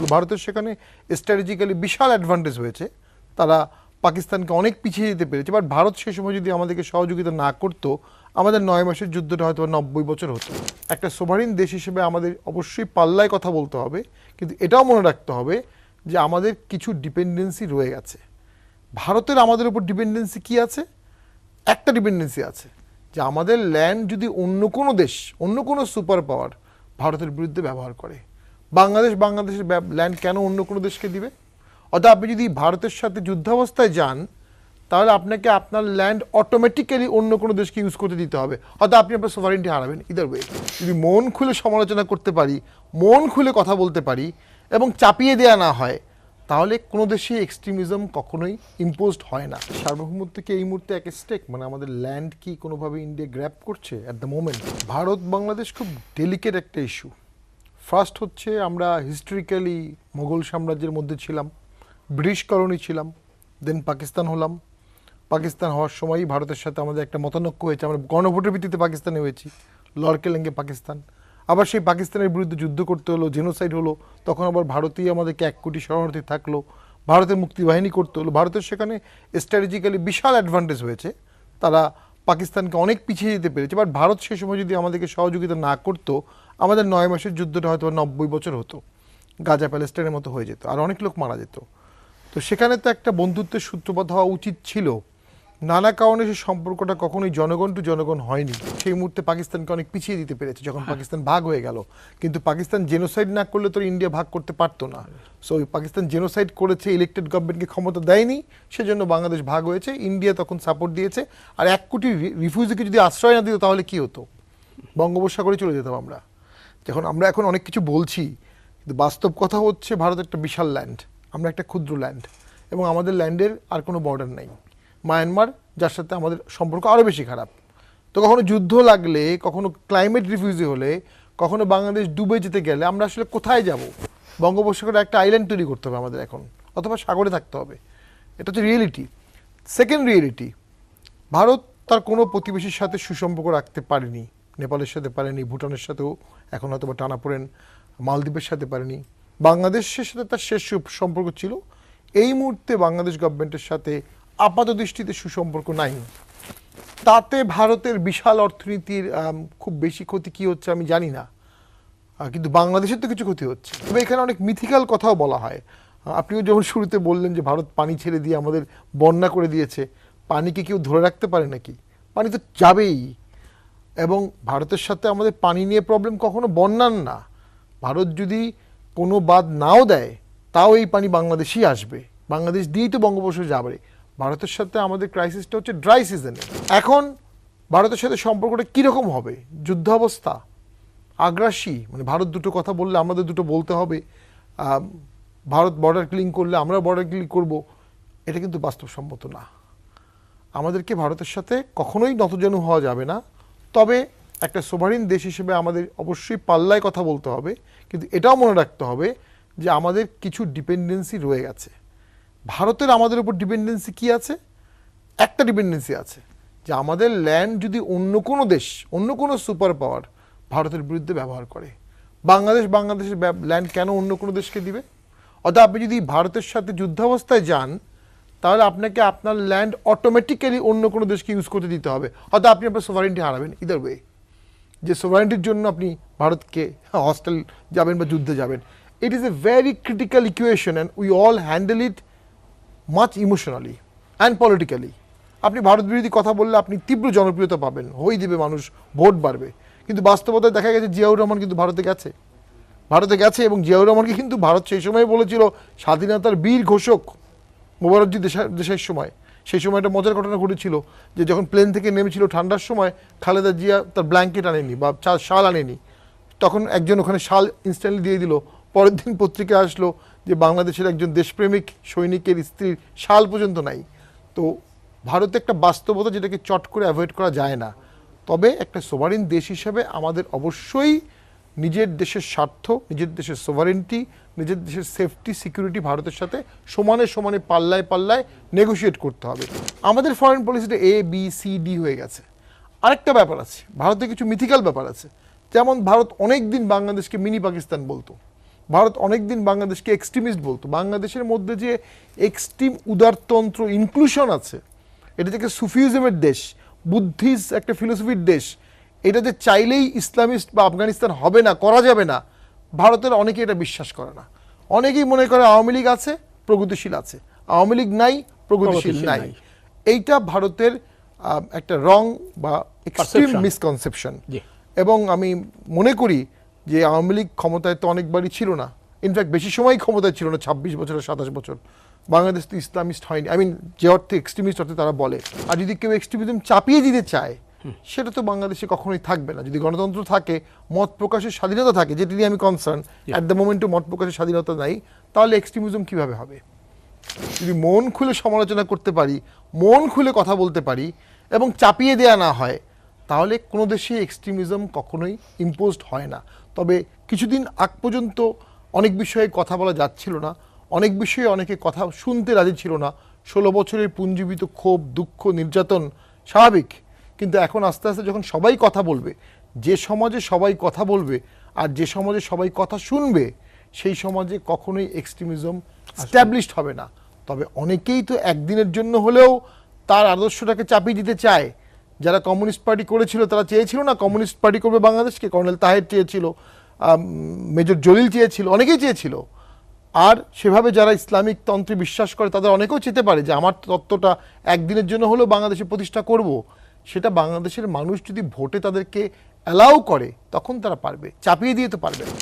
তো ভারতের সেখানে স্ট্র্যাটেজিক্যালি বিশাল অ্যাডভান্টেজ হয়েছে। তারা পাকিস্তানকে অনেক পিছিয়ে যেতে পেরেছে বাট ভারত সে সময় যদি আমাদেরকে সহযোগিতা না করতো, আমাদের নয় মাসের যুদ্ধটা হয়তো নব্বই বছর হতো। একটা সোভারিন দেশ হিসেবে আমাদের অবশ্যই পাল্লায় কথা বলতে হবে, কিন্তু এটাও মনে রাখতে হবে যে আমাদের কিছু ডিপেন্ডেন্সি রয়ে গেছে। ভারতের আমাদের উপর ডিপেন্ডেন্সি কি আছে? একটা ডিপেন্ডেন্সি আছে, যে আমাদের ল্যান্ড যদি অন্য কোনো দেশ, অন্য কোনো সুপার পাওয়ার ভারতের বিরুদ্ধে ব্যবহার করে বাংলাদেশ, বাংলাদেশের ল্যান্ড কেন অন্য কোনো দেশকে দিবে? অর্থাৎ আপনি যদি ভারতের সাথে যুদ্ধাবস্থায় যান, তাহলে আপনাকে আপনার ল্যান্ড অটোমেটিক্যালি অন্য কোনো দেশকে ইউজ করতে দিতে হবে। অর্থাৎ আপনি আপনার সোভারেন্টি হারাবেন ইদার ওয়ে যদি মন খুলে সমালোচনা করতে পারি, মন খুলে কথা বলতে পারি, এবং চাপিয়ে দেওয়া না হয়, তাহলে কোনো দেশে এক্সট্রিমিজম কখনোই ইম্পোজড হয় না। সার্বভৌমত্ব কি এই মুহূর্তে এক স্টেক মানে আমাদের ল্যান্ড কি কোনোভাবে ইন্ডিয়া গ্র্যাপ করছে? At the moment Bharat Bangladesh খুব ডেলিকেট একটা ইস্যু ফার্স্ট হচ্ছে আমরা হিস্টোরিক্যালি মোগল সাম্রাজ্যের মধ্যে ছিলাম ব্রিটিশ কলোনি ছিলাম দেন পাকিস্তান হলাম। পাকিস্তান হওয়ার সময়ই ভারতের সাথে আমাদের একটা মতানক্য হয়েছে। আমরা গণভোটের ভিত্তিতে পাকিস্তানে হয়েছি লড়কেলেঙ্গে পাকিস্তান। আবার সেই পাকিস্তানের বিরুদ্ধে যুদ্ধ করতে হলো জেনোসাইড হলো, তখন আবার ভারতীয় আমাদেরকে এক কোটি শরণার্থী থাকল, ভারতের মুক্তিবাহিনী করতে হলো। ভারতের সেখানে স্ট্র্যাটেজিক্যালি বিশাল অ্যাডভান্টেজ হয়েছে। তারা পাকিস্তানকে অনেক পিছিয়ে যেতে পেরেছে বাট ভারত সে সময় যদি আমাদেরকে সহযোগিতা না করতো, আমাদের নয় মাসের যুদ্ধটা হয়তো নব্বই বছর হতো, গাজা প্যালেস্টাইনের মতো হয়ে যেত, আর অনেক লোক মারা যেত। তো সেখানে তো একটা বন্ধুত্বের সূত্রপাত হওয়া উচিত ছিল। নানা কারণে সেই সম্পর্কটা কখনোই জনগণ টু জনগণ হয়নি। সেই মুহূর্তে পাকিস্তানকে অনেক পিছিয়ে দিতে পেরেছে যখন পাকিস্তান ভাগ হয়ে গেল। কিন্তু পাকিস্তান জেনোসাইড না করলে তো ইন্ডিয়া ভাগ করতে পারতো না। সো পাকিস্তান জেনোসাইড করেছে ইলেক্টেড গভর্নমেন্টকে ক্ষমতা দেয়নি সেজন্য বাংলাদেশ ভাগ হয়েছে ইন্ডিয়া তখন সাপোর্ট দিয়েছে। আর এক কোটি রিফিউজিকে যদি আশ্রয় না দিত তাহলে কি হতো? বঙ্গোপসাগরে চলে যেতাম আমরা। যখন আমরা এখন অনেক কিছু বলছি কিন্তু বাস্তব কথা হচ্ছে ভারত একটা বিশাল ল্যান্ড আমরা একটা ক্ষুদ্র ল্যান্ড এবং আমাদের ল্যান্ডের আর কোনো বর্ডার নাই। মায়ানমার, যার সাথে আমাদের সম্পর্ক আরও বেশি খারাপ। তো কখনো যুদ্ধ লাগলে, কখনো ক্লাইমেট রিফিউজি হলে, কখনো বাংলাদেশ ডুবে যেতে গেলে আমরা আসলে কোথায় যাব? বঙ্গোপসাগরে একটা আইল্যান্ড তৈরি করতে হবে আমাদের এখন, অথবা সাগরে থাকতে হবে। এটা হচ্ছে রিয়েলিটি সেকেন্ড রিয়েলিটি ভারত তার কোনো প্রতিবেশীর সাথে সুসম্পর্ক রাখতে পারেনি। নেপালের সাথে পারেনি, ভুটানের সাথেও এখন হয়তো বা টানা পড়েন মালদ্বীপের সাথে পারেনি। বাংলাদেশের সাথে তার শেষ সম্পর্ক ছিল। এই মুহূর্তে বাংলাদেশ গভর্নমেন্টের সাথে আপাত দৃষ্টিতে সুসম্পর্ক নাই। তাতে ভারতের বিশাল অর্থনীতির খুব বেশি ক্ষতি কি হচ্ছে আমি জানি না। কিন্তু বাংলাদেশের তো কিছু ক্ষতি হচ্ছে। তবে এখানে অনেক মিথিক্যাল কথাও বলা হয়। আপনিও যখন শুরুতে বললেন যে ভারত পানি ছেড়ে দিয়ে আমাদের বন্যা করে দিয়েছে, পানিকে কেউ ধরে রাখতে পারে নাকি? পানি তো যাবেই। এবং ভারতের সাথে আমাদের পানি নিয়ে প্রবলেম কখনো বন্যার না। ভারত যদি কোনো বাদ নাও দেয়, তাও এই পানি বাংলাদেশেই আসবে। বাংলাদেশ দিয়েই তো বঙ্গোপসাগর যাবে। ভারতের সাথে আমাদের ক্রাইসিসটা হচ্ছে ড্রাই সিজনে এখন ভারতের সাথে সম্পর্কটা কীরকম হবে? যুদ্ধাবস্থা, আগ্রাসী মানে ভারত দুটো কথা বললে আমাদের দুটো বলতে হবে। ভারত বর্ডার ক্লিন করলে আমরা বর্ডার ক্লিন করব। এটা কিন্তু বাস্তবসম্মত না। আমাদেরকে ভারতের সাথে কখনোই নতজানু হওয়া যাবে না। তবে একটা সোভারিন দেশ হিসেবে আমাদের অবশ্যই পাল্লায় কথা বলতে হবে। কিন্তু এটাও মনে রাখতে হবে যে আমাদের কিছু ডিপেন্ডেন্সি রয়ে গেছে। ভারতের আমাদের উপর ডিপেন্ডেন্সি কি আছে? একটা ডিপেন্ডেন্সি আছে, যে আমাদের ল্যান্ড যদি অন্য কোনো দেশ, অন্য কোনো সুপার পাওয়ার ভারতের বিরুদ্ধে ব্যবহার করে, বাংলাদেশ বাংলাদেশের ল্যান্ড কেন অন্য কোনো দেশকে দিবে? অর্থাৎ আপনি যদি ভারতের সাথে যুদ্ধাবস্থায় যান, তাহলে আপনাকে আপনার ল্যান্ড অটোমেটিক্যালি অন্য কোনো দেশকে ইউজ করতে দিতে হবে। অর্থাৎ আপনি আপনার সোভারেন্টি হারাবেন ইদার ওয়ে যে সোভারেন্টির জন্য আপনি ভারতকে হস্টেল যাবেন বা যুদ্ধে যাবেন। It is a very critical equation and we all handle it much emotionally and politically আপনি ভারত বিরোধী কথা বললে আপনি তীব্র জনপ্রিয়তা পাবেন, হই দিবে মানুষ, ভোট বাড়বে। কিন্তু বাস্তবতায় দেখা গেছে জিয়াউর রহমান কিন্তু ভারতে গেছে। ভারতে গেছে এবং জিয়াউর রহমানকে কিন্তু ভারত সেই সময় বলেছিল, স্বাধীনতার বীর ঘোষক মোবারকজি দেশা, দেশের সময়। সেই সময় একটা মজার ঘটনা ঘটেছিল, যে যখন প্লেন থেকে নেমেছিল ঠান্ডার সময়, খালেদা জিয়া তার ব্ল্যাঙ্কেট আনেনি বা শাল আনেনি তখন একজন ওখানে শাল ইনস্ট্যান্টলি দিয়ে দিল, পরের দিন পত্রিকায় আসলো যে বাংলাদেশের একজন দেশপ্রেমিক সৈনিকের স্ত্রীর শাল পর্যন্ত নাই। তো ভারতে একটা বাস্তবতা যেটাকে চট করে অ্যাভয়েড করা যায় না। তবে একটা সোভারিন দেশ হিসেবে আমাদের অবশ্যই নিজের দেশের স্বার্থ, নিজের দেশের সোভারেন্টি নিজের দেশের সেফটি সিকিউরিটি ভারতের সাথে সমানে সমানে পাল্লায় পাল্লায় নেগোশিয়েট করতে হবে। আমাদের ফরেন পলিসিটা এ বি সি ডি হয়ে গেছে। আরেকটা ব্যাপার আছে, ভারতে কিছু মিথিক্যাল ব্যাপার আছে। যেমন ভারত অনেক দিন বাংলাদেশকে মিনি পাকিস্তান বলতো। ভারত অনেকদিন বাংলাদেশকে এক্সট্রিমিস্ট বলতো। বাংলাদেশের মধ্যে যে এক্সট্রিম উদারতন্ত্র ইনক্লুশন আছে এটা থেকে সুফিউজমের দেশ বুদ্ধিস একটা ফিলোসফির দেশ এটা যে চাইলেই ইসলামিস্ট বা আফগানিস্তান হবে না করা যাবে না ভারতের অনেকে এটা বিশ্বাস করে না। অনেকেই মনে করে আওয়ামী লীগ আছে প্রগতিশীল আছে। আওয়ামী লীগ নাই প্রগতিশীল নাই। এইটা ভারতের একটা রং বা এক্সট্রিম মিসকনসেপশন এবং আমি মনে করি যে আওয়ামী লীগ ক্ষমতায় তো অনেকবারই ছিল না। ইনফ্যাক্ট বেশি সময় ক্ষমতায় ছিল না ছাব্বিশ বছর সাতাশ বছর। বাংলাদেশ তো ইসলামিস্ট হয়নি। আই মিন যে অর্থে এক্সট্রিমিস্ট অর্থে তারা বলে। আর যদি কেউ এক্সট্রিমিজম চাপিয়ে দিতে চায় সেটা তো বাংলাদেশে কখনোই থাকবে না। যদি গণতন্ত্র থাকে মত প্রকাশের স্বাধীনতা থাকে যেটি নিয়ে আমি কনসার্ন অ্যাট দ্য মোমেন্টও মত প্রকাশের স্বাধীনতা নাই তাহলে এক্সট্রিমিজম কীভাবে হবে? যদি মন খুলে সমালোচনা করতে পারি মন খুলে কথা বলতে পারি এবং চাপিয়ে দেয়া না হয় তাহলে কোনো দেশে এক্সট্রিমিজম কখনোই ইম্পোজড হয় না। তবে কিছুদিন আগ পর্যন্ত অনেক বিষয়ে কথা বলা যাচ্ছিল না অনেক বিষয়ে অনেকে কথা শুনতে রাজি ছিল না। ষোলো বছরের পুঞ্জীবিত ক্ষোভ দুঃখ নির্যাতন স্বাভাবিক। কিন্তু এখন আস্তে আস্তে যখন সবাই কথা বলবে যে সমাজে সবাই কথা বলবে আর যে সমাজে সবাই কথা শুনবে সেই সমাজে কখনোই এক্সট্রিমিজম স্ট্যাবলিশড হবে না। তবে অনেকেই তো একদিনের জন্য হলেও তার আদর্শটাকে চাপিয়ে দিতে চায়। যারা কমিউনিস্ট পার্টি করেছিল, তারা চেয়েছিল না কমিউনিস্ট পার্টি করবে বাংলাদেশকে। কর্নেল তাহের চেয়েছিল মেজর জলিল চেয়েছিল, অনেকেই চেয়েছিল। আর সেভাবে যারা ইসলামিক তন্ত্রে বিশ্বাস করে, তাদের অনেকেও চেতে পারে যে, আমার তত্ত্বটা একদিনের জন্য হলেও বাংলাদেশে প্রতিষ্ঠা করব। সেটা বাংলাদেশের মানুষ যদি ভোটে তাদেরকে অ্যালাউ করে, তখন তারা পারবে, চাপিয়ে দিয়ে তো পারবে না।